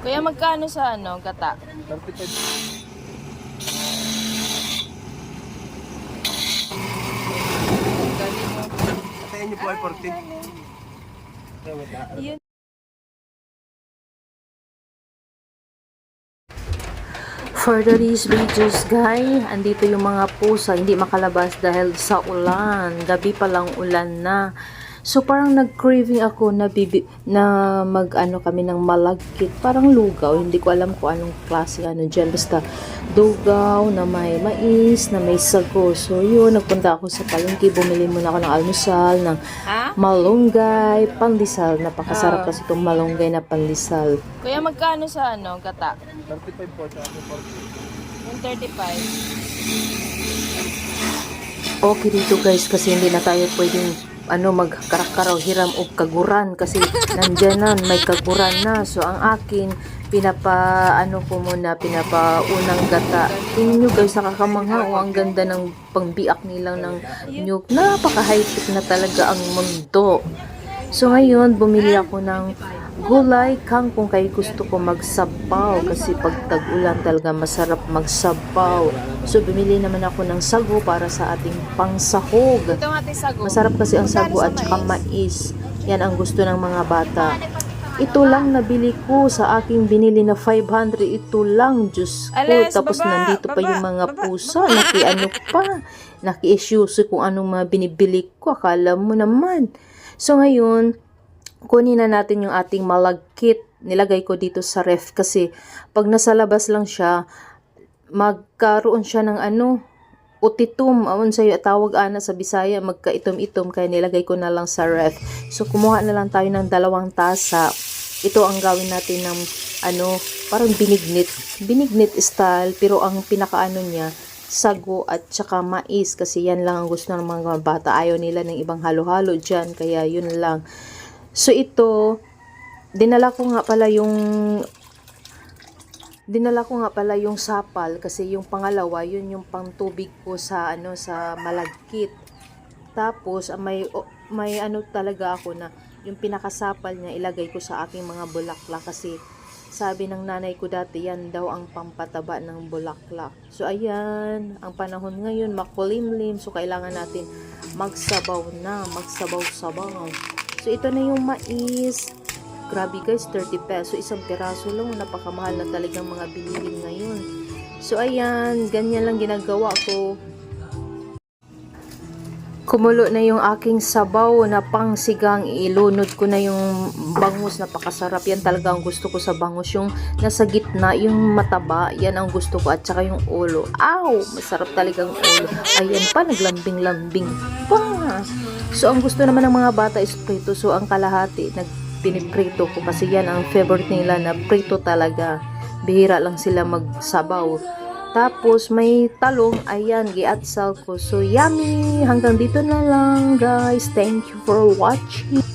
Kuya, magkano sa ano, gata? 35. Galing mo. Patayin niyo po ay 40. Yun. For today's videos, guys, andito yung mga pusa, hindi makalabas dahil sa ulan. Gabi pa lang ulan na. So, parang nag-craving ako na, bibi, na mag-ano kami ng malagkit. Parang lugaw. Hindi ko alam kung anong klase ano dyan. Basta dugaw na may mais, na may sago. So, yun, nagpunta ako sa palengke. Bumili muna ako ng almusal, ng malunggay, pandesal. Napakasarap Ah. kasi itong malunggay na pandesal. Kuya, magkano sa ano, gata? 35 po, tsaka po 40. Yung 35. okay dito guys kasi hindi na tayo pwedeng ano magkarakaraw hiram o kaguran kasi nandyan na may kaguran na. So ang akin pinapa ano ko muna pinapa unang gata. Tingnan nyo guys nakakamangha o ang ganda ng pangbiak nilang ng nyug. Napaka high tech na talaga ang mundo. So ngayon bumili ako ng gulay kangkong kay gusto ko magsabaw kasi pag tag-ulan talaga masarap magsabaw so bumili naman ako ng sago para sa ating pangsahog. Masarap kasi ang sago at saka mais. Yan ang gusto ng mga bata. Ito lang nabili ko sa aking binili na 500. Ito lang, Diyos ko. Tapos nandito pa yung mga pusa. Naki ano pa. Naki-issues kung anong mga binibili ko. Akala mo naman. So ngayon, kunin na natin yung ating malagkit. Nilagay ko dito sa ref kasi pag nasa labas lang siya, magkaroon siya ng ano, utitum, awon sa'yo, tawag ana sa Bisaya, magkaitom-itom, kaya nilagay ko na lang sa ref. So, kumuha na lang tayo ng dalawang tasa. Ito ang gawin natin ng, ano, parang binignit. Binignit style, pero ang pinakaano niya, sago at saka mais, kasi yan lang ang gusto ng mga bata. Ayaw nila ng ibang halo-halo dyan, kaya yun lang. So, ito, dinala ko nga pala yung dinala ko nga pala yung sapal kasi yung pangalawa yun yung pangtubig ko sa ano sa malagkit. Tapos ah, may may ano talaga ako na yung pinakasapal niya ilagay ko sa aking mga bulaklak kasi sabi ng nanay ko dati yan daw ang pampataba ng bulaklak. So ayan ang panahon ngayon makulimlim. So kailangan natin magsabaw na magsabaw-sabaw so ito na yung mais Grabe guys, 30 peso. Isang peraso lang. Napakamahal na talagang mga bilihin ngayon. So ayan, ganyan lang ginagawa ko. Kumulo na yung aking sabaw na pangsigang. Ilunod ko na yung bangus. Napakasarap. Yan talaga ang gusto ko sa bangus. Yung nasa gitna, yung mataba. Yan ang gusto ko. At saka yung ulo. Ow! Masarap talagang ulo. Ayan pa, naglambing-lambing pa. So, ang gusto naman ng mga bata is prito. So, ang kalahati, nag ko kasi yan ang favorite nila na prito talaga. Bihira lang sila magsabaw. Tapos may talong, ayan, giatsal ko. So yummy! Hanggang dito na lang guys. Thank you for watching.